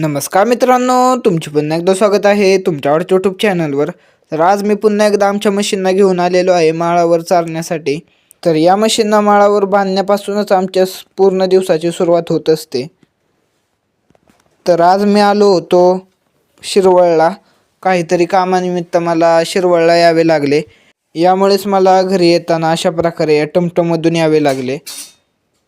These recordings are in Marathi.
नमस्कार मित्रांनो तुमचे पुन्हा एकदा स्वागत आहे तुमच्या आवडत्या यूट्यूब चॅनलवर तर आज मी पुन्हा एकदा आमच्या मशीनना घेऊन आलेलो आहे माळावर चालण्यासाठी तर या मशीनना माळावर बांधण्यापासूनच आमच्या पूर्ण दिवसाची सुरुवात होत असते. तर आज मी आलो होतो शिरवळला. काहीतरी कामानिमित्त मला शिरवळला यावे लागले. यामुळेच मला घरी येताना अशा प्रकारे या टमटममधून यावे लागले.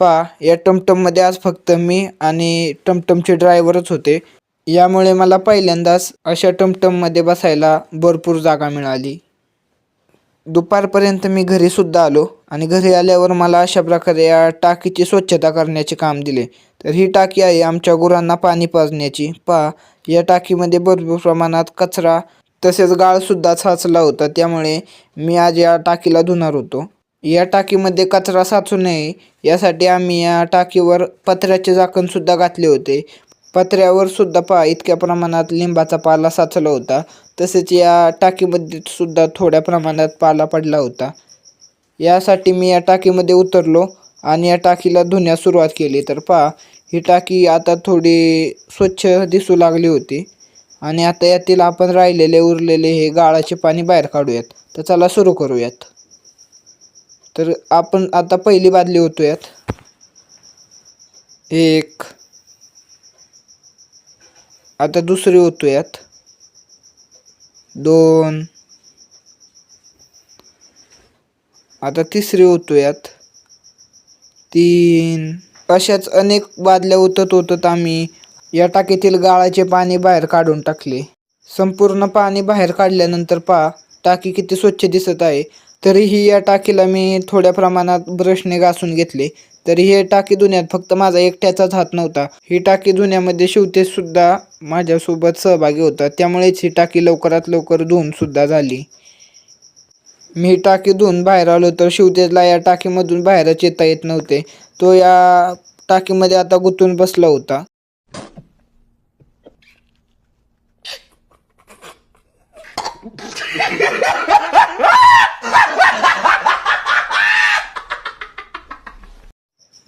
पा या टमटममध्ये आज फक्त मी आणि टमटमचे ड्रायव्हरच होते. यामुळे मला पहिल्यांदाच अशा टमटममध्ये बसायला भरपूर जागा मिळाली. दुपारपर्यंत मी घरीसुद्धा आलो आणि घरी आल्यावर मला अशा प्रकारे या टाकीची स्वच्छता करण्याचे काम दिले. तर ही टाकी आहे आमच्या गुरांना पाणी पाजण्याची. पा या टाकीमध्ये भरपूर प्रमाणात कचरा तसेच गाळसुद्धा साचला होता. त्यामुळे मी आज या टाकीला धुणार होतो. या टाकीमध्ये कचरा साचू नये यासाठी आम्ही या टाकीवर पत्र्याचे झाकणसुद्धा घातले होते. पत्र्यावर सुद्धा पा इतक्या प्रमाणात लिंबाचा पाला साचला होता. तसेच या टाकीमध्ये सुद्धा थोड्या प्रमाणात पाला पडला होता. यासाठी मी या टाकीमध्ये उतरलो आणि या टाकीला धुण्यास सुरुवात केली. तर पहा ही टाकी आता थोडी स्वच्छ दिसू लागली होती. आणि आता यातील आपण राहिलेले उरलेले हे गाळाचे पाणी बाहेर काढूयात. तर चला सुरू करूयात. तर आपण आता पहिली बादली होतोयात. एक. आता दुसरी होतोयात. दोन. आता तिसरी होतोयात. तीन. अशाच अनेक बादल्या उतत होतत आम्ही या टाकीतील गाळाचे पाणी बाहेर काढून टाकले. संपूर्ण पाणी बाहेर काढल्यानंतर पहा टाकी किती स्वच्छ दिसत आहे. तरीही या टाकीला मी थोड्या प्रमाणात ब्रशने घासून घेतले. तरी हे टाकी धुण्यात फक्त माझा एकट्याचाच हात नव्हता. ही टाकी धुण्यामध्ये शिवते सुद्धा माझ्यासोबत सहभागी होता. त्यामुळेच ही टाकी लवकरात लवकर धुवून सुद्धा झाली. मी टाकी धुवून बाहेर आलो तर शिवतेजला या टाकीमधून बाहेरच येता येत नव्हते. तो या टाकीमध्ये आता गुंतून बसला होता.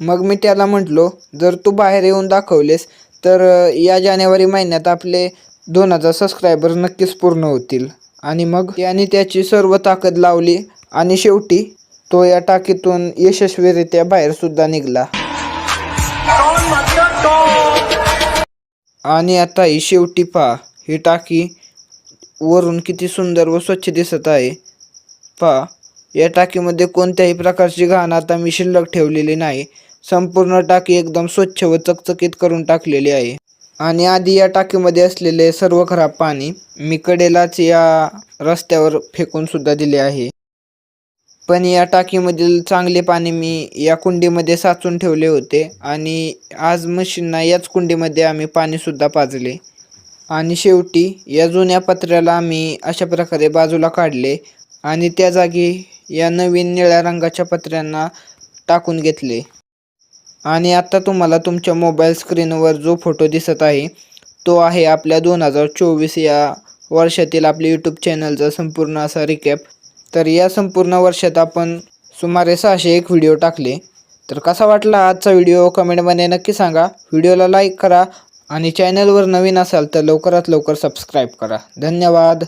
मग मी त्याला म्हटलो जर तू बाहेर येऊन दाखवलेस तर या जानेवारी महिन्यात आपले दोन हजार सबस्क्रायबर नक्कीच पूर्ण होतील. आणि मग त्याने त्याची सर्व ताकद लावली आणि शेवटी तो या टाकीतून यशस्वीरित्या बाहेर सुद्धा निघाला. आणि आता ही शेवटी पहा ही टाकी वरून किती सुंदर व स्वच्छ दिसत आहे. पहा या टाकीमध्ये कोणत्याही प्रकारची घाण आता मी शिल्लक ठेवलेली नाही. संपूर्ण टाकी एकदम स्वच्छ व चकचकीत करून टाकलेली आहे. आणि आधी या टाकीमध्ये असलेले सर्व खराब पाणी मी कडेलाच या रस्त्यावर फेकून सुद्धा दिले आहे. पण या टाकीमधील चांगले पाणी मी या कुंडीमध्ये साचून ठेवले होते आणि आज मशीनना याच कुंडीमध्ये आम्ही पाणीसुद्धा पाजले. आणि शेवटी या जुन्या पत्र्याला आम्ही अशा प्रकारे बाजूला काढले आणि त्या जागी या नवीन निळ्या रंगाच्या पत्र्यांना टाकून घेतले. आणि आता तुम्हाला तुमच्या मोबाईल स्क्रीनवर जो फोटो दिसत आहे तो आहे आपल्या दोन हजार चोवीस या वर्षातील आपल्या यूट्यूब चॅनलचा संपूर्ण असा रिकॅप तर या संपूर्ण वर्षात आपण सुमारे सहाशे एक व्हिडिओ टाकले. तर कसा वाटला आजचा व्हिडिओ कमेंटमध्ये नक्की सांगा. व्हिडिओला लाईक करा आणि चॅनलवर नवीन असाल तर लवकरात लवकर सबस्क्राईब करा. धन्यवाद.